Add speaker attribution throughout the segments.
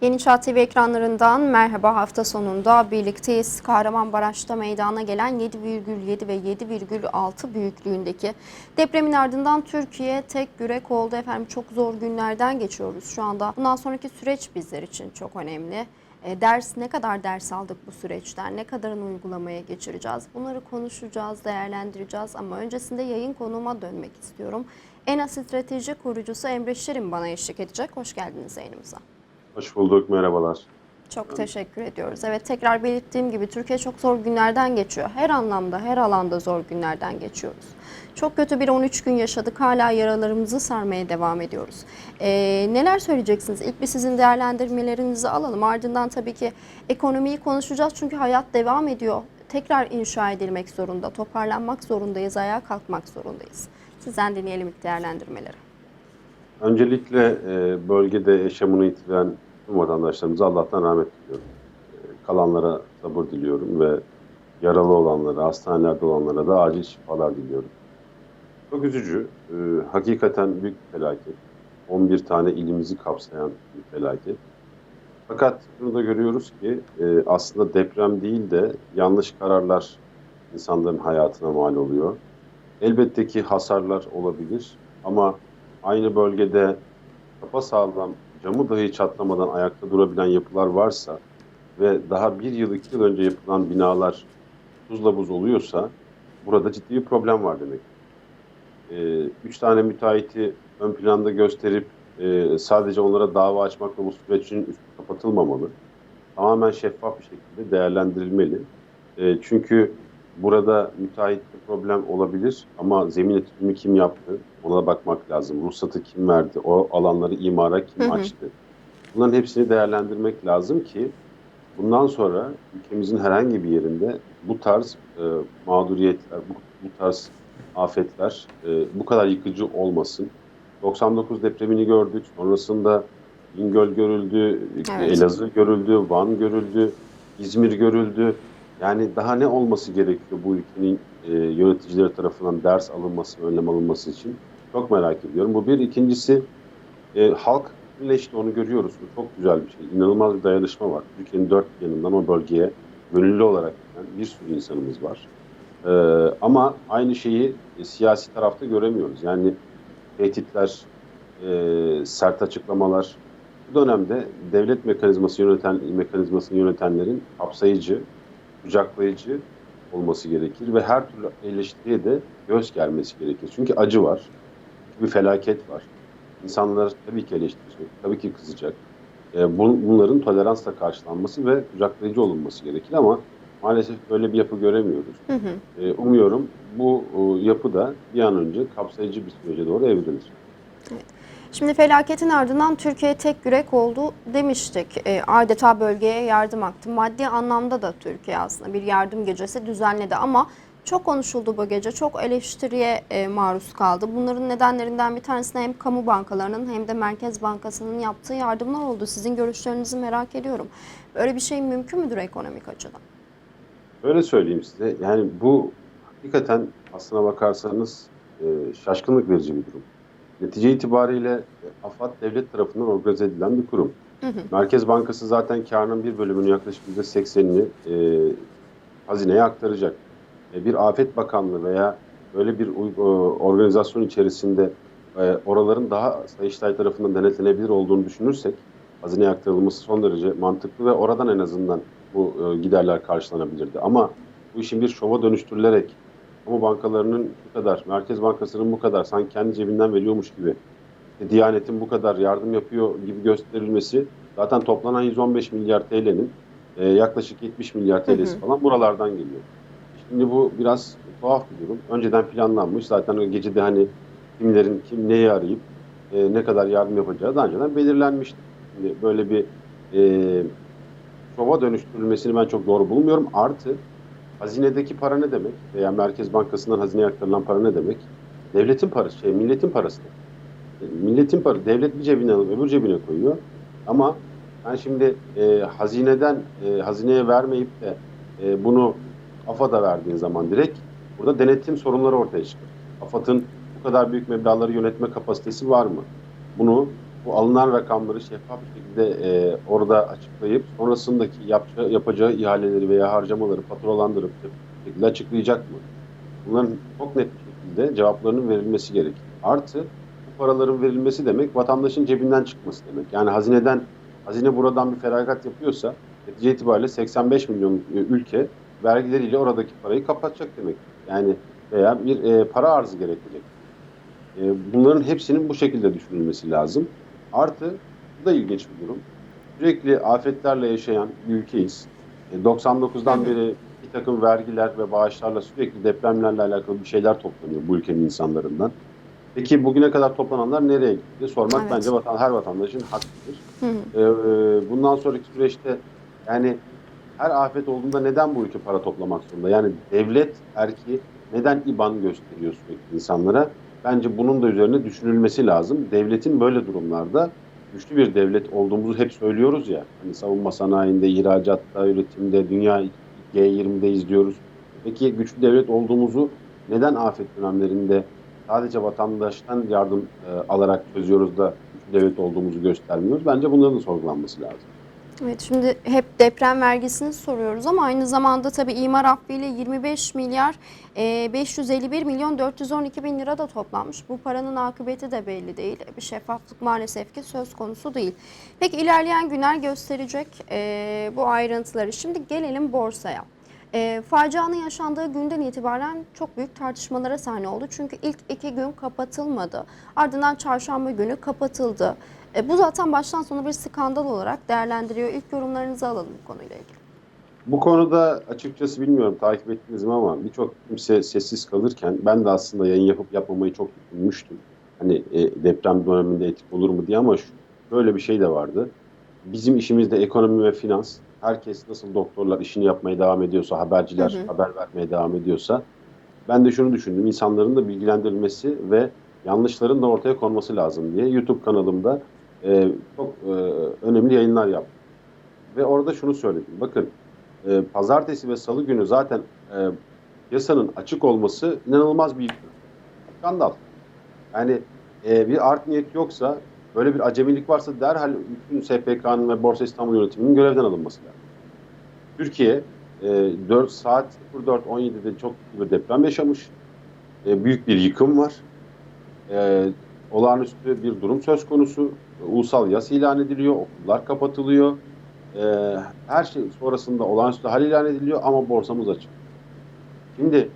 Speaker 1: Yeni Çağ TV ekranlarından merhaba hafta sonunda birlikteyiz. Kahramanmaraş'ta meydana gelen 7,7 ve 7,6 büyüklüğündeki depremin ardından Türkiye tek yürek oldu. Efendim çok zor günlerden geçiyoruz şu anda. Bundan sonraki süreç bizler için çok önemli. E, ders ne kadar ders aldık bu süreçten, ne kadarını uygulamaya geçireceğiz? Bunları konuşacağız, değerlendireceğiz ama öncesinde yayın konuğuma dönmek istiyorum. ENA Strateji kurucusu Emre Şirin bana eşlik edecek. Hoş geldiniz yayınımıza.
Speaker 2: Hoş bulduk, merhabalar.
Speaker 1: Çok teşekkür ediyoruz. Evet tekrar belirttiğim gibi Türkiye çok zor günlerden geçiyor. Her anlamda, her alanda zor günlerden geçiyoruz. Çok kötü bir 13 gün yaşadık. Hala yaralarımızı sarmaya devam ediyoruz. Ee, neler söyleyeceksiniz? İlk bir sizin değerlendirmelerinizi alalım. Ardından tabii ki ekonomiyi konuşacağız. Çünkü hayat devam ediyor. Tekrar inşa edilmek zorunda, toparlanmak zorundayız, ayağa kalkmak zorundayız. Sizden dinleyelim ilk değerlendirmeleri.
Speaker 2: Öncelikle e, bölgede yaşamını yitiren tüm vatandaşlarımıza Allah'tan rahmet diliyorum. E, kalanlara sabır diliyorum ve yaralı olanlara, hastanelerde olanlara da acil şifalar diliyorum. Çok üzücü, e, hakikaten büyük bir felaket. 11 tane ilimizi kapsayan bir felaket. Fakat şunu da görüyoruz ki e, aslında deprem değil de yanlış kararlar insanların hayatına mal oluyor. Elbette ki hasarlar olabilir ama aynı bölgede kafa sağlam, camı dahi çatlamadan ayakta durabilen yapılar varsa ve daha bir yıl, iki yıl önce yapılan binalar tuzla buz oluyorsa burada ciddi bir problem var demek. Ee, üç tane müteahhiti ön planda gösterip e, sadece onlara dava açmakla bu sürecin üstü kapatılmamalı. Tamamen şeffaf bir şekilde değerlendirilmeli. E, çünkü burada müteahhitte problem olabilir ama zemin etüdünü kim yaptı ona bakmak lazım. Ruhsatı kim verdi? O alanları imara kim
Speaker 1: Hı hı.
Speaker 2: açtı? Bunların hepsini değerlendirmek lazım ki bundan sonra ülkemizin herhangi bir yerinde bu tarz e, mağduriyetler, bu, bu tarz afetler e, bu kadar yıkıcı olmasın. 99 depremini gördük. Sonrasında İngöl görüldü,
Speaker 1: Evet.
Speaker 2: Elazığ görüldü, Van görüldü, İzmir görüldü. Yani daha ne olması gerekiyor bu ülkenin e, yöneticileri tarafından ders alınması, önlem alınması için? Çok merak ediyorum. Bu bir. İkincisi e, halk birleşti onu görüyoruz. Bu çok güzel bir şey. İnanılmaz bir dayanışma var. Türkiye'nin dört yanından o bölgeye gönüllü olarak giden bir sürü insanımız var. E, ama aynı şeyi e, siyasi tarafta göremiyoruz. Yani tehditler, e, sert açıklamalar. Bu dönemde devlet mekanizması yöneten mekanizmasını yönetenlerin kapsayıcı, kucaklayıcı olması gerekir ve her türlü eleştiriye de göz germesi gerekir. Çünkü acı var, bir felaket var. İnsanlar tabii ki eleştirecek, tabii ki kızacak. E, bun- bunların toleransla karşılanması ve kucaklayıcı olunması gerekir ama maalesef böyle bir yapı göremiyoruz.
Speaker 1: Hı hı.
Speaker 2: E, umuyorum bu e, yapı da bir an önce kapsayıcı bir sürece doğru evrilir.
Speaker 1: Şimdi felaketin ardından Türkiye tek yürek oldu demiştik. E, adeta bölgeye yardım aktı. Maddi anlamda da Türkiye aslında bir yardım gecesi düzenledi ama çok konuşuldu bu gece. Çok eleştiriye e, maruz kaldı. Bunların nedenlerinden bir tanesine hem kamu bankalarının hem de Merkez Bankası'nın yaptığı yardımlar oldu. Sizin görüşlerinizi merak ediyorum. Böyle bir şey mümkün müdür ekonomik açıdan?
Speaker 2: Öyle söyleyeyim size. Yani bu hakikaten aslına bakarsanız e, şaşkınlık verici bir durum. Netice itibariyle e, AFAD devlet tarafından organize edilen bir kurum.
Speaker 1: Hı hı.
Speaker 2: Merkez Bankası zaten karının bir bölümünü yaklaşık %80'ini e, hazineye aktaracak. E, bir Afet Bakanlığı veya böyle bir e, organizasyon içerisinde e, oraların daha Sayıştay tarafından denetlenebilir olduğunu düşünürsek hazineye aktarılması son derece mantıklı ve oradan en azından bu e, giderler karşılanabilirdi. Ama bu işin bir şova dönüştürülerek kamu bankalarının bu kadar, Merkez Bankası'nın bu kadar sanki kendi cebinden veriyormuş gibi, e, Diyanet'in bu kadar yardım yapıyor gibi gösterilmesi zaten toplanan 115 milyar TL'nin e, yaklaşık 70 milyar TL'si falan buralardan geliyor. Şimdi bu biraz tuhaf bir durum. Önceden planlanmış. Zaten o gecede hani kimlerin kim neyi arayıp e, ne kadar yardım yapacağı daha önceden belirlenmişti. Şimdi böyle bir e, şova dönüştürülmesini ben çok doğru bulmuyorum. Artı hazinedeki para ne demek? Veya Merkez Bankası'ndan hazineye aktarılan para ne demek? Devletin parası, şey milletin parası. Milletin parası. Devlet bir cebine alıp öbür cebine koyuyor. Ama ben şimdi e, hazineden e, hazineye vermeyip de e, bunu AFAD'a verdiğin zaman direkt burada denetim sorunları ortaya çıkıyor. AFAD'ın bu kadar büyük meblağları yönetme kapasitesi var mı? Bunu bu alınan rakamları şeffaf bir şekilde e, orada açıklayıp sonrasındaki yapacağı, yapacağı ihaleleri veya harcamaları faturalandırıp bir şekilde açıklayacak mı? Bunların çok net bir şekilde cevaplarının verilmesi gerekir. Artı bu paraların verilmesi demek vatandaşın cebinden çıkması demek. Yani hazineden hazine buradan bir feragat yapıyorsa netice itibariyle 85 milyon e, ülke vergileriyle oradaki parayı kapatacak demek. Yani veya bir e, para arzı gerekecek. E, bunların hepsinin bu şekilde düşünülmesi lazım. Artı bu da ilginç bir durum. Sürekli afetlerle yaşayan bir ülkeyiz. E, 99'dan
Speaker 1: Hı hı.
Speaker 2: beri bir takım vergiler ve bağışlarla sürekli depremlerle alakalı bir şeyler toplanıyor bu ülkenin insanlarından. Peki bugüne kadar toplananlar nereye gitti? Sormak
Speaker 1: Evet.
Speaker 2: bence vatan, her vatandaşın hakkıdır.
Speaker 1: Hı hı.
Speaker 2: Ee, e, bundan sonraki süreçte yani her afet olduğunda neden bu ülke para toplamak zorunda? Yani devlet erki neden IBAN gösteriyor sürekli insanlara? Bence bunun da üzerine düşünülmesi lazım. Devletin böyle durumlarda güçlü bir devlet olduğumuzu hep söylüyoruz ya. Hani savunma sanayinde, ihracatta, üretimde, dünya G20'de izliyoruz. Peki güçlü devlet olduğumuzu neden afet dönemlerinde sadece vatandaştan yardım e, alarak çözüyoruz da devlet olduğumuzu göstermiyoruz? Bence bunların da sorgulanması lazım.
Speaker 1: Evet şimdi hep deprem vergisini soruyoruz ama aynı zamanda tabii imar affıyla 25 milyar e, 551 milyon 412 bin lira da toplanmış. Bu paranın akıbeti de belli değil. Bir şeffaflık maalesef ki söz konusu değil. Peki ilerleyen günler gösterecek e, bu ayrıntıları. Şimdi gelelim borsaya. E, facianın yaşandığı günden itibaren çok büyük tartışmalara sahne oldu. Çünkü ilk iki gün kapatılmadı. Ardından çarşamba günü kapatıldı. E, bu zaten baştan sona bir skandal olarak değerlendiriyor. İlk yorumlarınızı alalım bu konuyla ilgili.
Speaker 2: Bu konuda açıkçası bilmiyorum takip ettiniz mi ama birçok kimse sessiz kalırken ben de aslında yayın yapıp yapmamayı çok düşünmüştüm. Hani e, deprem döneminde etik olur mu diye ama şu, böyle bir şey de vardı. Bizim işimizde ekonomi ve finans. Herkes nasıl doktorlar işini yapmaya devam ediyorsa, haberciler
Speaker 1: Hı hı.
Speaker 2: haber vermeye devam ediyorsa ben de şunu düşündüm. insanların da bilgilendirilmesi ve yanlışların da ortaya konması lazım diye YouTube kanalımda e, çok e, önemli yayınlar yaptım. Ve orada şunu söyledim. Bakın e, pazartesi ve salı günü zaten e, yasanın açık olması inanılmaz bir skandal. Yani e, bir art niyet yoksa, böyle bir acemilik varsa derhal bütün SPK'nın ve Borsa İstanbul yönetiminin görevden alınması lazım. Türkiye e, 4 saat 04.17'de çok bir deprem yaşamış. E, büyük bir yıkım var. E, olağanüstü bir durum söz konusu. Ulusal yas ilan ediliyor, okullar kapatılıyor. E, her şey sonrasında olağanüstü hal ilan ediliyor ama borsamız açık. Şimdi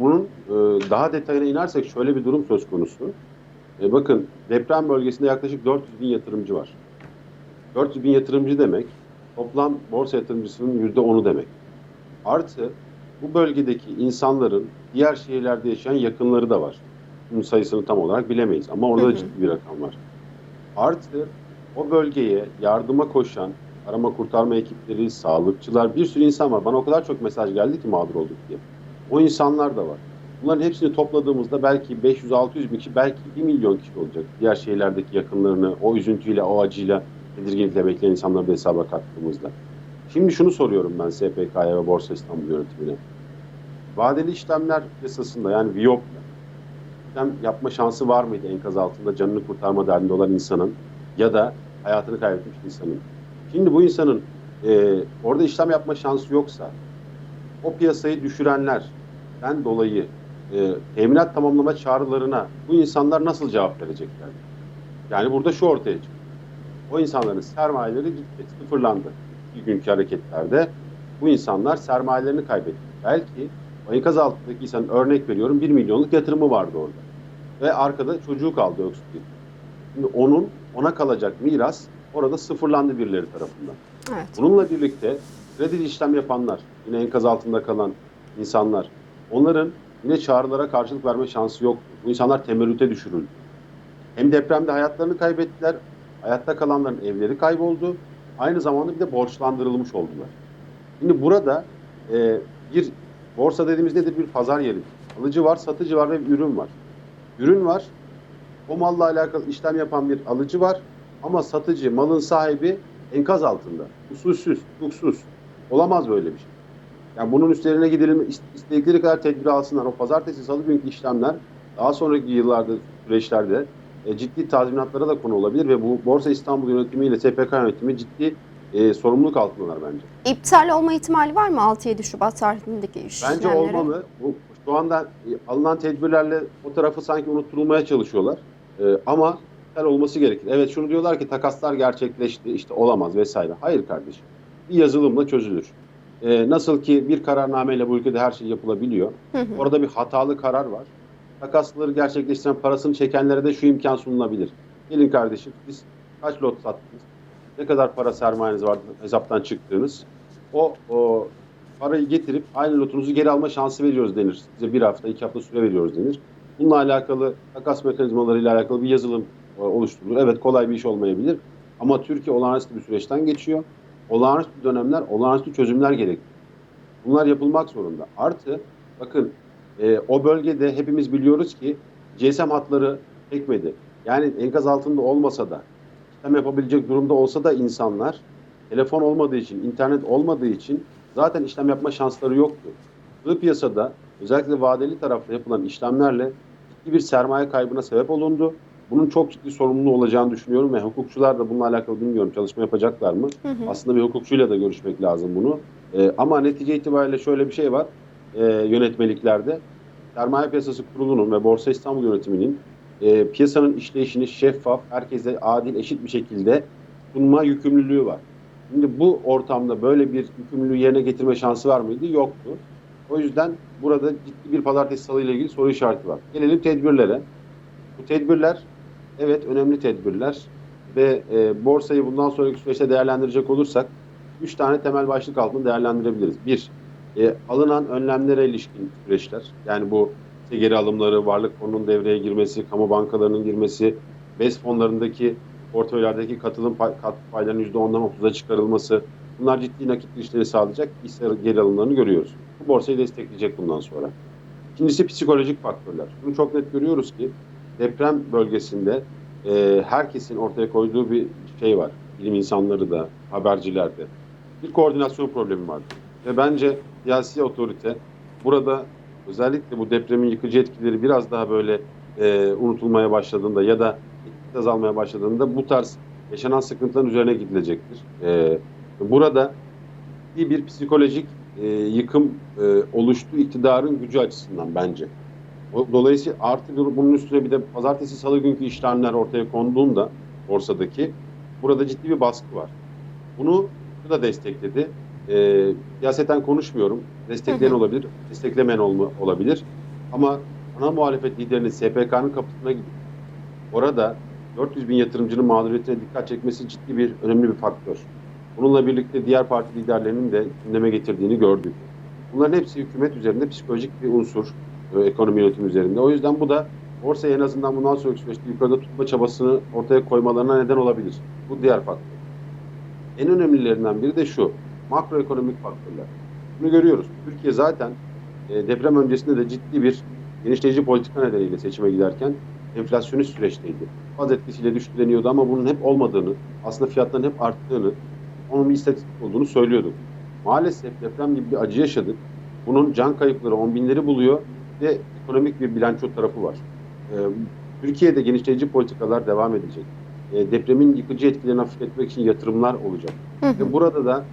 Speaker 2: bunun e, daha detayına inersek şöyle bir durum söz konusu. E, bakın deprem bölgesinde yaklaşık 400 bin yatırımcı var. 400 bin yatırımcı demek toplam borsa yatırımcısının %10'u demek. Artı bu bölgedeki insanların diğer şehirlerde yaşayan yakınları da var. Bunun sayısını tam olarak bilemeyiz ama orada
Speaker 1: Hı hı.
Speaker 2: ciddi bir rakam var. Artı o bölgeye yardıma koşan arama kurtarma ekipleri, sağlıkçılar bir sürü insan var. Bana o kadar çok mesaj geldi ki mağdur olduk diye. O insanlar da var. Bunların hepsini topladığımızda belki 500-600 bin kişi, belki 1 milyon kişi olacak. Diğer şehirlerdeki yakınlarını o üzüntüyle, o acıyla, tedirginlikle bekleyen insanları da hesaba kattığımızda. Şimdi şunu soruyorum ben SPK'ya ve Borsa İstanbul yönetimine. Vadeli işlemler yasasında yani VIOP'la işlem yapma şansı var mıydı enkaz altında canını kurtarma derdinde olan insanın ya da hayatını kaybetmiş insanın? Şimdi bu insanın e, orada işlem yapma şansı yoksa o piyasayı düşürenlerden dolayı e, teminat tamamlama çağrılarına bu insanlar nasıl cevap verecekler? Yani burada şu ortaya çıkıyor. O insanların sermayeleri gitti, sıfırlandı. Bir günkü hareketlerde bu insanlar sermayelerini kaybetti. Belki o enkaz altındaki insanın örnek veriyorum 1 milyonluk yatırımı vardı orada. Ve arkada çocuğu kaldı öksüz. Şimdi onun ona kalacak miras orada sıfırlandı birileri tarafından.
Speaker 1: Evet.
Speaker 2: Bununla birlikte kredi işlem yapanlar, yine enkaz altında kalan insanlar, onların yine çağrılara karşılık verme şansı yok. Bu insanlar temerrüte düşürüldü. Hem depremde hayatlarını kaybettiler, hayatta kalanların evleri kayboldu. Aynı zamanda bir de borçlandırılmış oldular. Şimdi burada e, bir borsa dediğimiz nedir? Bir pazar yeri. Alıcı var, satıcı var ve bir ürün var. Ürün var. O malla alakalı işlem yapan bir alıcı var. Ama satıcı, malın sahibi enkaz altında. Usulsüz, hukuksuz. Olamaz böyle bir şey. Yani bunun üstlerine gidelim, istedikleri kadar tedbir alsınlar. O pazartesi, salı günkü işlemler daha sonraki yıllarda, süreçlerde e, ciddi tazminatlara da konu olabilir ve bu Borsa İstanbul yönetimi ile SPK yönetimi ciddi e, sorumluluk altındalar bence.
Speaker 1: İptal olma ihtimali var mı 6-7 Şubat tarihindeki
Speaker 2: Bence
Speaker 1: işlemleri?
Speaker 2: olmalı. Bu, şu anda alınan tedbirlerle o tarafı sanki unutturulmaya çalışıyorlar. E, ama olması gerekir. Evet şunu diyorlar ki takaslar gerçekleşti işte olamaz vesaire. Hayır kardeşim. Bir yazılımla çözülür. E, nasıl ki bir kararnameyle bu ülkede her şey yapılabiliyor.
Speaker 1: Hı hı.
Speaker 2: Orada bir hatalı karar var. Takasları gerçekleştiren parasını çekenlere de şu imkan sunulabilir. Gelin kardeşim siz kaç lot sattınız? Ne kadar para sermayeniz var hesaptan çıktığınız? O, o parayı getirip aynı lotunuzu geri alma şansı veriyoruz denir. Size bir hafta, iki hafta süre veriyoruz denir. Bununla alakalı takas mekanizmalarıyla alakalı bir yazılım e, oluşturulur. Evet kolay bir iş olmayabilir ama Türkiye olağanüstü bir süreçten geçiyor. Olağanüstü dönemler, olağanüstü çözümler gerekiyor. Bunlar yapılmak zorunda. Artı bakın e, o bölgede hepimiz biliyoruz ki GSM hatları çekmedi. Yani enkaz altında olmasa da işlem yapabilecek durumda olsa da insanlar telefon olmadığı için, internet olmadığı için zaten işlem yapma şansları yoktu. Bu piyasada özellikle vadeli tarafta yapılan işlemlerle ciddi bir sermaye kaybına sebep olundu. Bunun çok ciddi sorumluluğu olacağını düşünüyorum ve hukukçular da bununla alakalı bilmiyorum çalışma yapacaklar mı?
Speaker 1: Hı hı.
Speaker 2: Aslında bir hukukçuyla da görüşmek lazım bunu. Ee, ama netice itibariyle şöyle bir şey var e, yönetmeliklerde. Sermaye Piyasası Kurulu'nun ve Borsa İstanbul yönetiminin e, piyasanın işleyişini şeffaf, herkese adil, eşit bir şekilde sunma yükümlülüğü var. Şimdi bu ortamda böyle bir yükümlülüğü yerine getirme şansı var mıydı? Yoktu. O yüzden burada ciddi bir pazartesi salı ile ilgili soru işareti var. Gelelim tedbirlere. Bu tedbirler evet önemli tedbirler ve e, borsayı bundan sonraki süreçte değerlendirecek olursak üç tane temel başlık altında değerlendirebiliriz. Bir, e, alınan önlemlere ilişkin süreçler. Yani bu işte geri alımları, varlık fonunun devreye girmesi, kamu bankalarının girmesi, BES fonlarındaki portföylerdeki katılım pay, kat paylarının %10'dan 30'a çıkarılması. Bunlar ciddi nakit girişleri sağlayacak hisse geri alımlarını görüyoruz. Bu borsayı destekleyecek bundan sonra. İkincisi psikolojik faktörler. Bunu çok net görüyoruz ki deprem bölgesinde e, herkesin ortaya koyduğu bir şey var. Bilim insanları da, haberciler de. Bir koordinasyon problemi var. Ve bence siyasi otorite burada özellikle bu depremin yıkıcı etkileri biraz daha böyle e, unutulmaya başladığında ya da etkisi azalmaya başladığında bu tarz yaşanan sıkıntıların üzerine gidilecektir. E, burada iyi bir psikolojik e, yıkım e, oluştu iktidarın gücü açısından bence. Dolayısıyla artı bunun üstüne bir de pazartesi salı günkü işlemler ortaya konduğunda borsadaki burada ciddi bir baskı var. Bunu bu da destekledi. E, siyaseten konuşmuyorum. Destekleyen
Speaker 1: Hı hı.
Speaker 2: olabilir, desteklemeyen olma, olabilir. Ama ana muhalefet liderinin SPK'nın kapısına gidip orada 400 bin yatırımcının mağduriyetine dikkat çekmesi ciddi bir önemli bir faktör. Bununla birlikte diğer parti liderlerinin de gündeme getirdiğini gördük. Bunların hepsi hükümet üzerinde psikolojik bir unsur, e, ekonomi yönetimi üzerinde. O yüzden bu da borsayı en azından bundan sonraki süreçte yukarıda tutma çabasını ortaya koymalarına neden olabilir. Bu diğer faktör. En önemlilerinden biri de şu, makroekonomik faktörler. Bunu görüyoruz. Türkiye zaten e, deprem öncesinde de ciddi bir genişleyici politika nedeniyle seçime giderken enflasyonist süreçteydi. Faz etkisiyle düştü deniyordu ama bunun hep olmadığını, aslında fiyatların hep arttığını, onun bir istatistik olduğunu söylüyorduk. Maalesef deprem gibi bir acı yaşadık. Bunun can kayıpları on binleri buluyor ve ekonomik bir bilanço tarafı var. Ee, Türkiye'de genişleyici politikalar devam edecek. Ee, depremin yıkıcı etkilerini hafifletmek için yatırımlar olacak.
Speaker 1: Hı hı.
Speaker 2: Ve burada da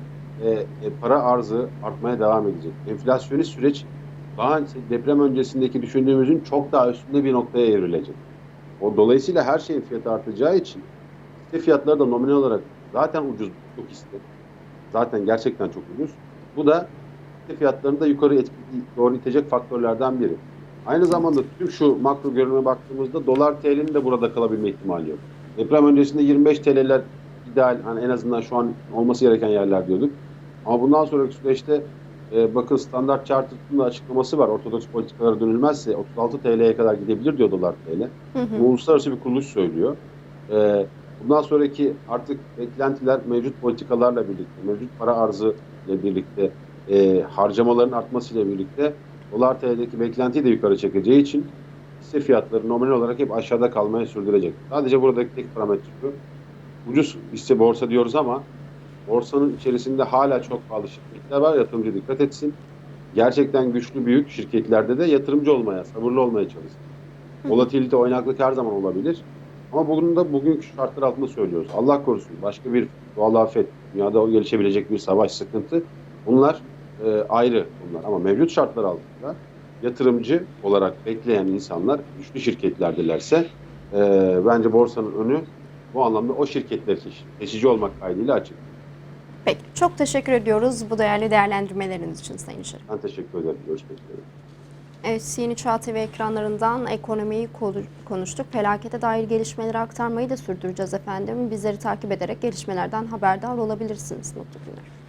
Speaker 2: e, e, para arzı artmaya devam edecek. Enflasyonist süreç daha deprem öncesindeki düşündüğümüzün çok daha üstünde bir noktaya evrilecek. O dolayısıyla her şeyin fiyatı artacağı için hisse fiyatları da nominal olarak zaten ucuz çok hisse. Zaten gerçekten çok ucuz. Bu da hisse fiyatlarını da yukarı etki, doğru itecek faktörlerden biri. Aynı zamanda tüm şu makro görünüme baktığımızda dolar TL'nin de burada kalabilme ihtimali yok. Deprem öncesinde 25 TL'ler ideal hani en azından şu an olması gereken yerler diyorduk. Ama bundan sonraki süreçte e, bakın Standart Chartered'ın da açıklaması var. Ortodoks politikalara dönülmezse 36 TL'ye kadar gidebilir diyor dolar TL.
Speaker 1: Hı hı.
Speaker 2: Bu uluslararası bir kuruluş söylüyor. Ee, bundan sonraki artık beklentiler mevcut politikalarla birlikte, mevcut para arzı ile birlikte, e, harcamaların artmasıyla birlikte dolar TL'deki beklentiyi de yukarı çekeceği için hisse fiyatları nominal olarak hep aşağıda kalmaya sürdürecek. Sadece buradaki tek parametre şu. Ucuz hisse borsa diyoruz ama borsanın içerisinde hala çok pahalı şirketler var. Yatırımcı dikkat etsin. Gerçekten güçlü büyük şirketlerde de yatırımcı olmaya, sabırlı olmaya çalışsın. Volatilite, oynaklık her zaman olabilir. Ama bunu da bugünkü şartlar altında söylüyoruz. Allah korusun başka bir doğal afet, dünyada gelişebilecek bir savaş, sıkıntı bunlar e, ayrı bunlar. Ama mevcut şartlar altında yatırımcı olarak bekleyen insanlar güçlü şirketlerdilerse e, bence borsanın önü bu anlamda o şirketler için seçici olmak kaydıyla açık.
Speaker 1: Peki çok teşekkür ediyoruz bu değerli değerlendirmeleriniz için Sayın Şerif.
Speaker 2: Ben teşekkür ederim. Görüşmek üzere.
Speaker 1: Evet, Yeni Çağ TV ekranlarından ekonomiyi konu- konuştuk. Felakete dair gelişmeleri aktarmayı da sürdüreceğiz efendim. Bizleri takip ederek gelişmelerden haberdar olabilirsiniz. Mutlu günler.